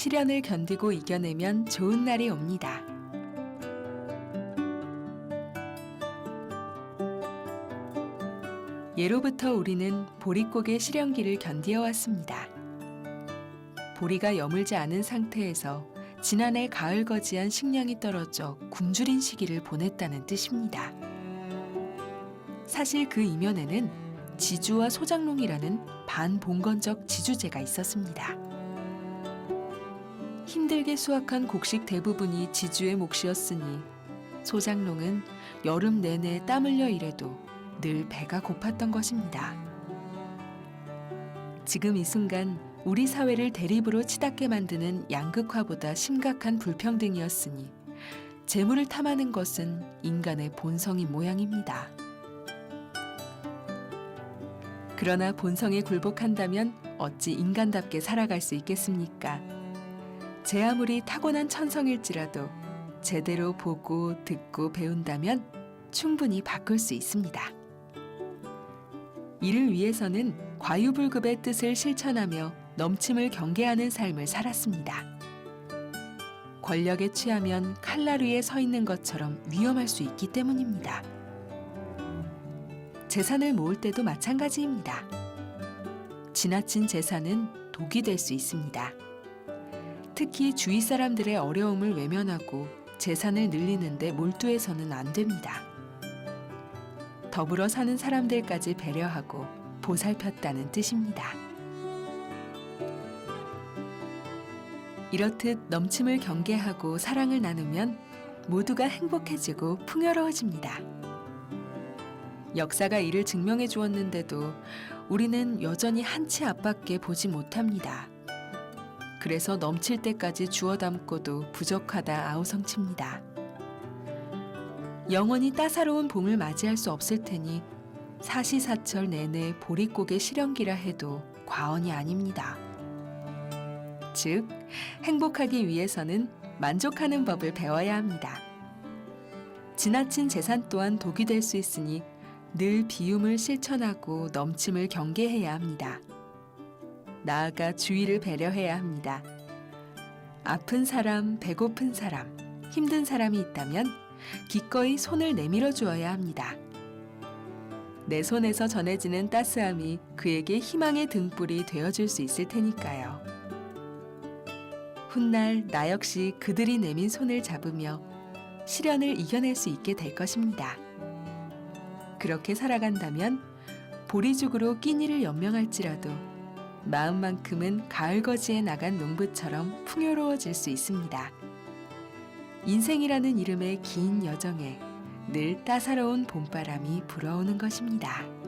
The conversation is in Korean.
시련을 견디고 이겨내면 좋은 날이 옵니다. 예로부터 우리는 보릿고개 시련기를 견디어 왔습니다. 보리가 여물지 않은 상태에서 지난해 가을 거지한 식량이 떨어져 굶주린 시기를 보냈다는 뜻입니다. 사실 그 이면에는 지주와 소장농이라는 반봉건적 지주제가 있었습니다. 힘들게 수확한 곡식 대부분이 지주의 몫이었으니 소장농은 여름 내내 땀 흘려 일해도 늘 배가 고팠던 것입니다. 지금 이 순간 우리 사회를 대립으로 치닫게 만드는 양극화보다 심각한 불평등이었으니 재물을 탐하는 것은 인간의 본성인 모양입니다. 그러나 본성에 굴복한다면 어찌 인간답게 살아갈 수 있겠습니까? 제 아무리 타고난 천성일지라도 제대로 보고 듣고 배운다면 충분히 바꿀 수 있습니다. 이를 위해서는 과유불급의 뜻을 실천하며 넘침을 경계하는 삶을 살았습니다. 권력에 취하면 칼날 위에 서 있는 것처럼 위험할 수 있기 때문입니다. 재산을 모을 때도 마찬가지입니다. 지나친 재산은 독이 될 수 있습니다. 특히 주위 사람들의 어려움을 외면하고 재산을 늘리는데 몰두해서는 안 됩니다. 더불어 사는 사람들까지 배려하고 보살폈다는 뜻입니다. 이렇듯 넘침을 경계하고 사랑을 나누면 모두가 행복해지고 풍요로워집니다. 역사가 이를 증명해 주었는데도 우리는 여전히 한치 앞밖에 보지 못합니다. 그래서 넘칠 때까지 주워 담고도 부족하다 아우성칩니다. 영원히 따사로운 봄을 맞이할 수 없을 테니 사시사철 내내 보릿고개 실현기라 해도 과언이 아닙니다. 즉, 행복하기 위해서는 만족하는 법을 배워야 합니다. 지나친 재산 또한 독이 될 수 있으니 늘 비움을 실천하고 넘침을 경계해야 합니다. 나아가 주위를 배려해야 합니다. 아픈 사람, 배고픈 사람, 힘든 사람이 있다면 기꺼이 손을 내밀어 주어야 합니다. 내 손에서 전해지는 따스함이 그에게 희망의 등불이 되어줄 수 있을 테니까요. 훗날 나 역시 그들이 내민 손을 잡으며 시련을 이겨낼 수 있게 될 것입니다. 그렇게 살아간다면 보리죽으로 끼니를 연명할지라도 마음만큼은 가을거지에 나간 농부처럼 풍요로워질 수 있습니다. 인생이라는 이름의 긴 여정에 늘 따사로운 봄바람이 불어오는 것입니다.